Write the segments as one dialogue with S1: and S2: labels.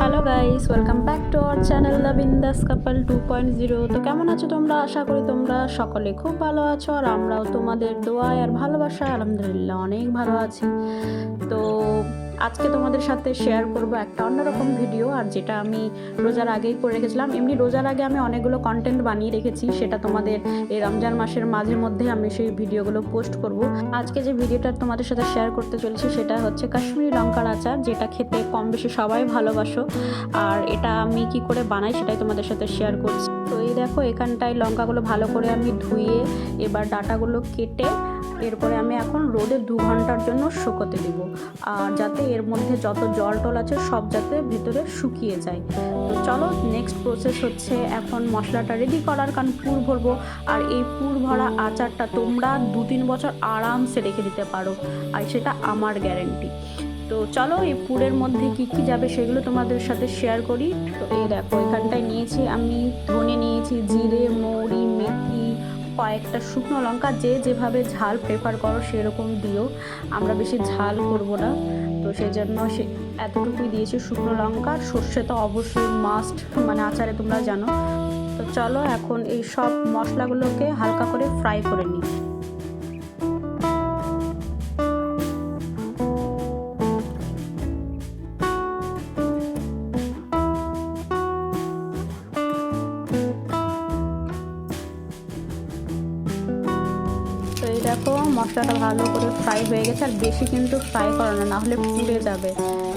S1: Hello guys welcome back to our channel the Bindass couple two point zero তো কেমন আছো তোমরা? আশা করি তোমরা সকলে খুব ভালো আছো আর আমরাও তোমাদের দোয়ায় আর ভালোবাসা আলহামদুলিল্লাহ অনেক ভালো আছি। তো আজকে তোমাদের সাথে শেয়ার করব একটা অন্যরকম ভিডিও আর যেটা আমি রোজার আগেই করে রেখেছিলাম। এমনি রোজার আগে আমি অনেকগুলো কন্টেন্ট বানিয়ে রেখেছি, সেটা তোমাদের এই রমজান মাসের মাঝে মধ্যে আমি সেই ভিডিওগুলো পোস্ট করব। আজকে যে ভিডিওটা তোমাদের সাথে শেয়ার করতে চলেছি, সেটা হচ্ছে কাশ্মীরি লঙ্কার আচার, যেটা খেতে কম বেশি সবাই ভালোবাসো। আর এটা আমি কি করে বানাই, সেটাই তোমাদের সাথে শেয়ার করছি। তো এই দেখো, এখানটায় লঙ্কাগুলো ভালো করে আমি ধুয়ে, এবার ডাটাগুলো কেটে এরপরে আমি এখন রোদে দু ঘণ্টার জন্য শুকোতে দিব। আর যাতে এর মধ্যে যত জল টল আছে সব যাতে ভেতরে শুকিয়ে যায়। তো চলো নেক্সট প্রসেস হচ্ছে এখন মশলাটা রেডি করার, কারণ পুর ভরবো। আর এই পুর ভরা আচারটা তোমরা দু তিন বছর আরামসে রেখে দিতে পারো। আর সেটা আমার গ্যারেন্টি তো চলো, এই পুরের মধ্যে কি কি যাবে সেগুলো তোমাদের সাথে শেয়ার করি। তো এই দেখো, এখানটায় নিয়েছি আমি ধনে নিয়েছি, জিরে, মৌরি, মেথি কয়েকটা শুকনো লঙ্কা, যে যেভাবে ঝাল প্রেফার করো সেরকম দিও। আমরা বেশি ঝাল করব না। তো সেই জন্য সে এতটুকুই দিয়েছি শুকনো লঙ্কা। সর্ষে তো অবশ্যই মাস্ট মানে আচারে তোমরা জানো। তো চলো এখন এই সব মশলাগুলোকে হালকা করে ফ্রাই করে নিই। দেখো মশলাটা ভালো করে ফ্রাই হয়ে গেছে, আর বেশি কিন্তু ফ্রাই করো না, নাহলে পুড়ে যাবে।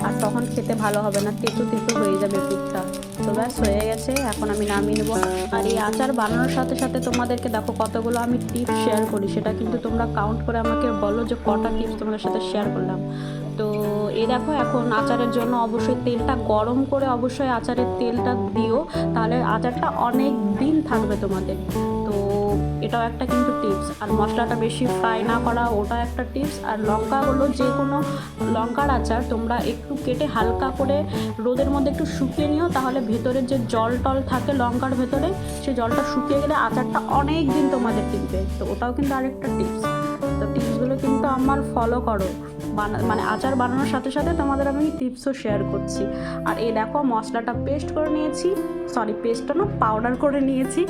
S1: আর তখন খেতে ভালো হবে না, তেতো তেতো হয়ে যাবে পিঠটা। তো ব্যাস, হয়ে গেছে, এখন আমি নামিয়ে নেব। আর এই আচার বানানোর সাথে সাথে তোমাদেরকে দেখো কতগুলো আমি টিপস শেয়ার করি, সেটা কিন্তু তোমরা কাউন্ট করে আমাকে বলো যে কটা টিপস তোমাদের সাথে শেয়ার করলাম। তো এই দেখো, এখন আচারের জন্য অবশ্যই তেলটা গরম করে অবশ্যই আচারের তেলটা দিও, তাহলে আচারটা অনেক দিন থাকবে তোমাদের। এটাও একটা কিন্তু টিপস আর মশলাটা বেশি ফ্রাই না করা ওটা একটা টিপস আর লঙ্কা হলো যে কোনো লঙ্কার আচার তোমরা একটু কেটে হালকা করে রোদের মধ্যে একটু শুকিয়ে নিও, তাহলে ভেতরের যে জল টল থাকে লঙ্কার ভেতরে সেই জলটা শুকিয়ে গেলে আচারটা অনেক দিন তোমাদের টিকবে। তো ওটাও কিন্তু আরেকটা টিপস আমার ফলো করো। মানে আচার বানানোর সাথে সাথে তোমাদের আমি টিপসও শেয়ার করছি। আর এই দেখো মশলাটা পেস্ট করে নিয়েছি। সরি পেস্টটা না পাউডার করে নিয়েছি।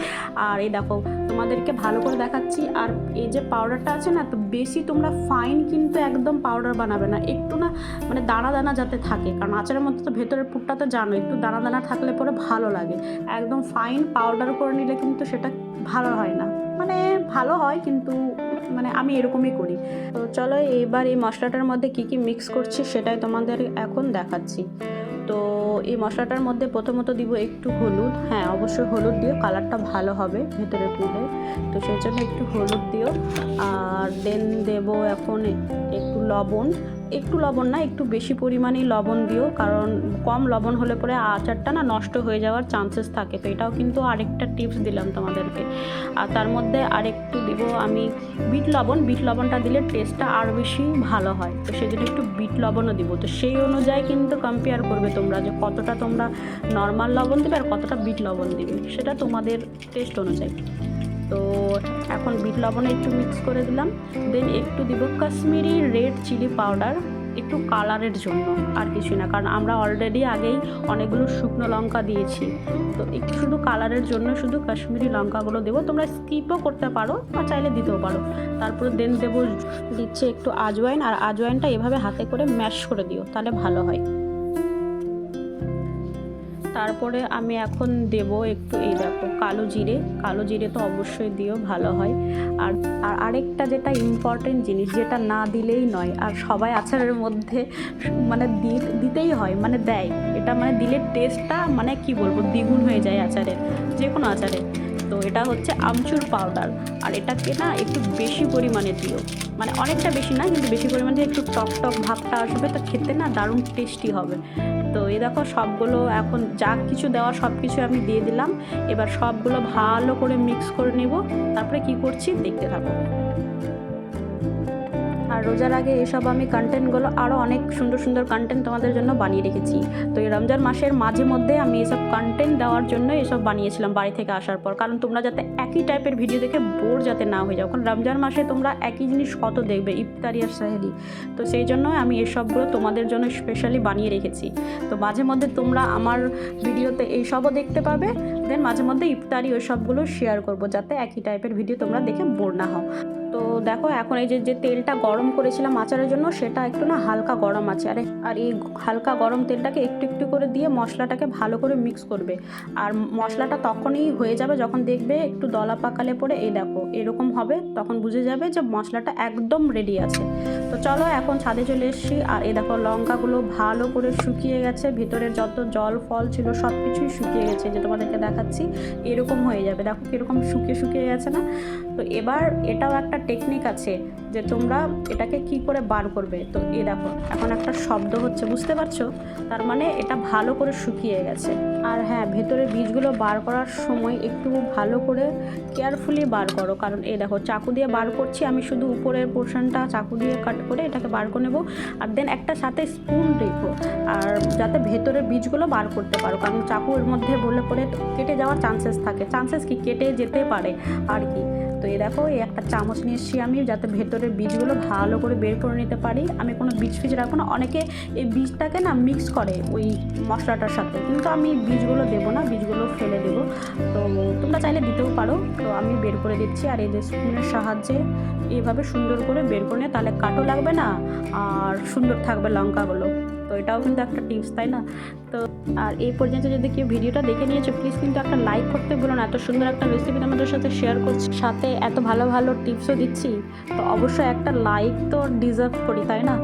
S1: আর এই দেখো তোমাদেরকে ভালো করে দেখাচ্ছি। আর এই যে পাউডারটা আছে না, তো বেশি তোমরা ফাইন কিন্তু একদম পাউডার বানাবে না। একটু না মানে দানা দানা যাতে থাকে। কারণ আচারের মধ্যে তো ভেতরের পুরটা তো জানো একটু দানা দানা থাকলে পরে ভালো লাগে। একদম ফাইন পাউডার করে নিলে কিন্তু সেটা ভালো হয় না। মানে ভালো হয়, কিন্তু মানে আমি এরকমই করি। তো চলো এবার এই মশলাটার মধ্যে কি কি মিক্স করছি সেটাই তোমাদের এখন দেখাচ্ছি। তো এই মশলাটার মধ্যে প্রথমত দিব একটু হলুদ। হ্যাঁ অবশ্যই হলুদ দিও, কালারটা ভালো হবে ভেতরে পুলে তো সেই জন্য একটু হলুদ দিও। আর দেন দেব এখন একটু লবণ। একটু লবণ না, একটু বেশি পরিমাণেই লবণ দিও, কারণ কম লবণ হলে পরে আচারটা না নষ্ট হয়ে যাওয়ার চান্সেস থাকে। তো এটাও কিন্তু আরেকটা টিপস দিলাম তোমাদেরকে। আর তার মধ্যে আরেকটু দিব আমি বিট লবণ। বিট লবণটা দিলে টেস্টটা আরও বেশি ভালো হয়। তো সেই জন্য একটু বিট লবণও দিব। তো সেই অনুযায়ী কিন্তু কম্পেয়ার করবে তোমরা যে কতটা তোমরা নর্মাল লবণ দেবে আর কতটা বিট লবণ দিবে। সেটা তোমাদের টেস্ট অনুযায়ী। তো এখন বিট লবণে একটু মিক্স করে দিলাম। দেন একটু দিব কাশ্মীরি রেড চিলি পাউডার একটু কালারের জন্য আর কিছু না। কারণ আমরা অলরেডি আগেই অনেকগুলো শুকনো লঙ্কা দিয়েছি। তো একটু শুধু কালারের জন্য শুধু কাশ্মীরি লঙ্কাগুলো দেবো। তোমরা স্কিপও করতে পারো বা চাইলে দিতেও পারো। তারপরে দেন দেবো দিচ্ছে একটু আজওয়াইন আর আজওয়াইনটা এভাবে হাতে করে ম্যাশ করে দিও, তাহলে ভালো হয়। তারপরে আমি এখন দেব একটু এই দেখো কালো জিরে। কালো জিরে তো অবশ্যই দিও, ভালো হয়। আর আর আরেকটা যেটা ইম্পর্টেন্ট জিনিস, যেটা না দিলেই নয়, আর সবাই আচারের মধ্যে মানে দিতেই হয় মানে দেয়। এটা মানে দিলে টেস্টটা মানে কি বলব, দ্বিগুণ হয়ে যায় আচারের যে কোনো আচারে তো এটা হচ্ছে আমচুর পাউডার আর এটাকে না একটু বেশি পরিমাণে দিও। মানে অনেকটা বেশি না, কিন্তু বেশি পরিমাণে একটু টক টক ভাবটা আসবে, তো খেতে না দারুণ টেস্টি হবে। তো এ দেখো সবগুলো এখন যা কিছু দেওয়া সব কিছু আমি দিয়ে দিলাম। এবার সবগুলো ভালো করে মিক্স করে নেব। তারপরে কি করছি? দেখতে থাকো। রোজার আগে এসব আমি কন্টেন্টগুলো আরও অনেক সুন্দর সুন্দর কন্টেন্ট তোমাদের জন্য বানিয়ে রেখেছি। তো এই রমজান মাসের মাঝে মধ্যে আমি এসব কন্টেন্ট দেওয়ার জন্য এসব বানিয়েছিলাম বাড়ি থেকে আসার পর। কারণ তোমরা যাতে একই টাইপের ভিডিও দেখে বোর যাতে না হয়ে যাও। কারণ রমজান মাসে তোমরা একই জিনিস কত দেখবে? ইফতারি আর সাহেরি। তো সেই জন্য আমি এসবগুলো তোমাদের জন্য স্পেশালি বানিয়ে রেখেছি। তো মাঝে মধ্যে তোমরা আমার ভিডিওতে এইসবও দেখতে পাবে। দেন মাঝে মধ্যে ইফতারি ওই সবগুলো শেয়ার করব, যাতে একই টাইপের ভিডিও তোমরা দেখে বোর না হও। তো দেখো, এখন এই যে তেলটা গরম করেছিলাম আচারের জন্য, সেটা একটু না হালকা গরম আছে। আরে, আর এই হালকা গরম তেলটাকে একটু একটু করে দিয়ে মশলাটাকে ভালো করে মিক্স করবে। আর মশলাটা তখনই হয়ে যাবে যখন দেখবে একটু দলা পাকালে পরে, এই দেখো, এরকম হবে, তখন বুঝে যাবে যে মশলাটা একদম রেডি আছে। তো চলো, এখন ছাদে চলে এসেছি। আর এই দেখো, লঙ্কাগুলো ভালো করে শুকিয়ে গেছে। ভিতরের যত জল, ফল ছিল সব কিছুই শুকিয়ে গেছে। যে তোমাদেরকে দেখাচ্ছি, এরকম হয়ে যাবে। দেখো কীরকম শুকিয়ে শুকিয়ে গেছে না? তো এবার এটাও একটা টেকনিক আছে যে তোমরা এটাকে কি করে বার করবে। তো এ দেখো, এখন একটা শব্দ হচ্ছে, বুঝতে পারছ? তার মানে এটা ভালো করে শুকিয়ে গেছে। আর হ্যাঁ ভেতরে বীজগুলো বার করার সময় একটু ভালো করে কেয়ারফুলি বার করো। কারণ এই দেখো, চাকু দিয়ে বার করছি, আমি শুধু উপরের পোর্শনটা চাকু দিয়ে কাট করে এটাকে বার করে নেব। আর দেন একটা সাথে স্পুন রেখো, আর যাতে ভেতরে বীজগুলো বার করতে পারো। কারণ চাকুর মধ্যে বলে পরে কেটে যাওয়ার চান্সেস থাকে। চান্সেস কি? কেটে যেতে পারে, আর কি। তো এই দেখো, এই একটা চামচ নিয়ে আমি, যাতে ভেতরের বীজগুলো ভালো করে বের করে নিতে পারি। আমি কোনো বীজ ফিজ রাখব না। অনেকে এই বীজটাকে না মিক্স করে ওই মশলাটার সাথে। কিন্তু আমি বীজগুলো দেবো না, বীজগুলো ফেলে দেবো। তো তোমরা চাইলে দিতেও পারো। তো আমি বের করে দিচ্ছি, আর এই যে স্পুনের সাহায্যে এইভাবে সুন্দর করে বের করে তাহলে কাটো লাগবে না, আর সুন্দর থাকবে লঙ্কাগুলো। তো এটাও কিন্তু একটা টিপস, তাই না? তো আর এই পর্যন্ত যদি কেউ ভিডিওটা দেখে নিয়েছো প্লিজ কিন্তু একটা লাইক করতে বলো না। এত সুন্দর একটা রেসিপি তোমাদের সাথে শেয়ার করছি। সাথে এত ভালো ভালো টিপসও দিচ্ছি। তো অবশ্যই একটা লাইক তো ডিজার্ভ করি, তাই না?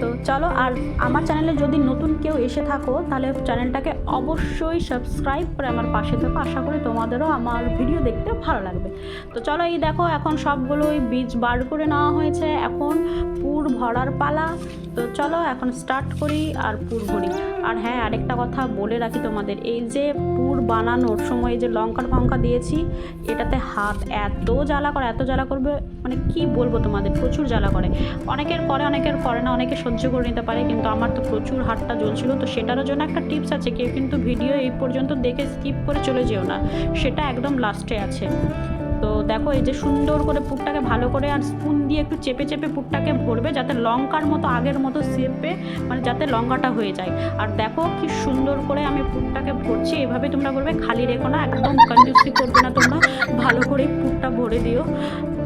S1: তো চলো, আর আমার চ্যানেলে যদি নতুন কেউ এসে থাকো, তাহলে চ্যানেলটাকে অবশ্যই সাবস্ক্রাইব করে আমার পাশে থেকো। আশা করি তোমাদেরও আমার ভিডিও দেখতে ভালো লাগবে। তো চলো এই দেখো, এখন সবগুলোই বীজ বার করে নেওয়া হয়েছে। এখন পুর ভরার পালা। তো চলো এখন স্টার্ট করি আর পুর ভরি। আর হ্যাঁ আরেকটা কথা বলে রাখি তোমাদের। এই যে পুর বানানোর সময় এই যে লঙ্কার ফঙ্কা দিয়েছি, এটাতে হাত এত জ্বালা করে, এত জ্বালা করবে মানে কি বলব তোমাদের? প্রচুর জ্বালা করে। অনেকের করে অনেকের করে না, অনেকে সহ্য করে নিতে পারে, কিন্তু আমার তো প্রচুর হাতটা জ্বলছিল। তো সেটারও জন্য একটা টিপস আছে, কেউ কিন্তু ভিডিও এই পর্যন্ত দেখে স্কিপ করে চলে যেও না। সেটা একদম লাস্টে আছে। তো দেখো, এই যে সুন্দর করে পুরটাকে ভালো করে আর স্পুন দিয়ে একটু চেপে চেপে পুরটাকে ভরবে যাতে লঙ্কার মতো আগের মতো শেপে মানে যাতে লঙ্কাটা হয়ে যায়। আর দেখো কি সুন্দর করে আমি পুরটাকে ভরছি। এভাবে তোমরা করবে খালি রেখো না, একদম কনজুসি করবে না তোমরা। ভালো করে পুরটা ভরে দিও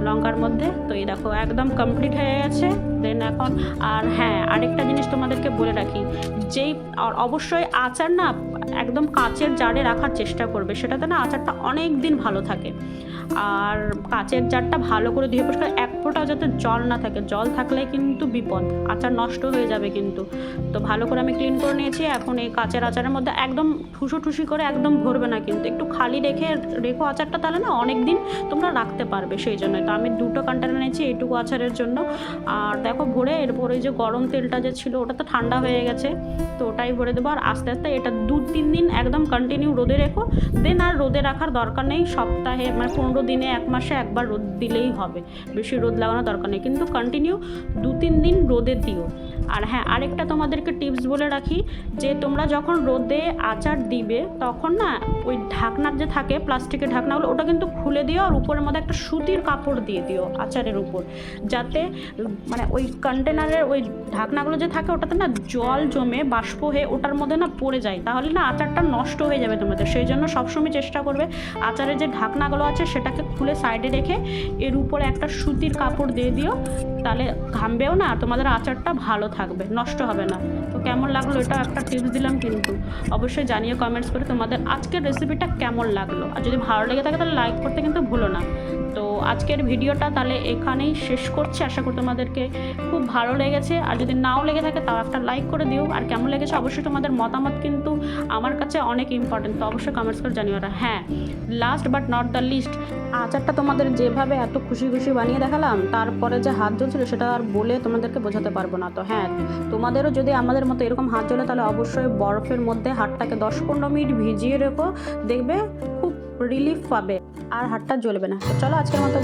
S1: লঙ্কার মধ্যে। তো এই দেখো, একদম কমপ্লিট হয়ে গেছে। দেন এখন আর হ্যাঁ আরেকটা জিনিস তোমাদেরকে বলে রাখি। যেই অবশ্যই আচার না, একদম কাচের জারে রাখার চেষ্টা করবে। সেটাতে না আচারটা অনেক দিন ভালো থাকে। আর কাচের জারটা ভালো করে ধুয়ে পরিষ্কার এক ফোঁটাও যাতে জল না থাকে, জল থাকলে কিন্তু বিপদ, আচার নষ্ট হয়ে যাবে কিন্তু। তো ভালো করে আমি ক্লিন করে নিয়েছি, এখন এই কাঁচের আচারের মধ্যে একদম ঠুসো ঠুসি করে একদম ভরবে না কিন্তু। একটু খালি রেখে রেখো আচারটা তাহলে না অনেক দিন তোমরা রাখতে পারবে সেই জন্য। তো আমি দুটো কন্টেনার নিয়েছি এইটুকু আচারের জন্য। আর দেখো ভরে এরপর যে গরম তেলটা যে ছিল ওটা তো ঠান্ডা হয়ে গেছে, তো ওটাই ভরে দেবো। আর আস্তে আস্তে এটা দু তিন দিন একদম কন্টিনিউ রোদে রেখো। দেন আর রোদে রাখার দরকার নেই, সপ্তাহে মানে পনেরো দিনে, এক মাসে একবার রোদ দিলেই হবে। বেশি রোদ লাগানোর দরকার নেই। কিন্তু কন্টিনিউ দু তিন দিন রোদে দিও। আর হ্যাঁ আরেকটা তোমাদেরকে টিপস বলে রাখি যে তোমরা যখন রোদে আচার দিবে, তখন না ওই ঢাকনার যে থাকে প্লাস্টিকের ঢাকনাগুলো, ওটা কিন্তু খুলে দিও আর উপরের মধ্যে একটা সুতির কাপড় দিয়ে দিও আচারের উপর। যাতে মানে ওই কন্টেনারের ওই ঢাকনাগুলো যে থাকে, ওটাতে না জল জমে বাষ্প হয়ে ওটার মধ্যে না পড়ে যায়। তাহলে না আচারটা নষ্ট হয়ে যাবে তোমাদের। সেই জন্য সবসময় চেষ্টা করবে আচারের যে ঢাকনাগুলো আছে, সেটাকে খুলে সাইডে রেখে এর উপরে একটা সুতির কাপড় দিয়ে দিও। তাহলে ঘামবেও না, তোমাদের আচারটা ভালো থাকবে, নষ্ট হবে না। তো কেমন লাগল এটা একটা টিপস দিলাম কিন্তু। অবশ্যই জানিয়ে কমেন্টস করে তোমাদের আজকের রেসিপিটা কেমন লাগল। আর যদি ভালো লেগে থাকে তাহলে লাইক করতে কিন্তু ভুলো না। তো আজকের ভিডিওটা তাহলে এখানেই শেষ করছি। আশা করি তোমাদেরকে খুব ভালো লেগেছে। আর যদি নাও লেগে থাকে, তাও একটা লাইক করে দিও। আর কেমন লেগেছে অবশ্যই তোমাদের মতামত কিন্তু আমার কাছে অনেক ইম্পর্টেন্ট তো অবশ্যই কমেন্টস করে জানিও হ্যাঁ last but not the least আচারটা তোমাদের যেভাবে এত খুশি খুশি বানিয়ে দেখালাম, তারপরে যে হাত জ্বলছিল সেটা আর বলে তোমাদেরকে বোঝাতে পারব না। তো হ্যাঁ তোমাদেরও যদি আমাদের মতো এরকম হাত জ্বলে, তাহলে অবশ্যই বরফের মধ্যে হাতটাকে দশ পনেরো মিনিট ভিজিয়ে রেখো। দেখবে খুব রিলিফ পাবে আর হাতটা জ্বলবে না। চলো আজকের মতো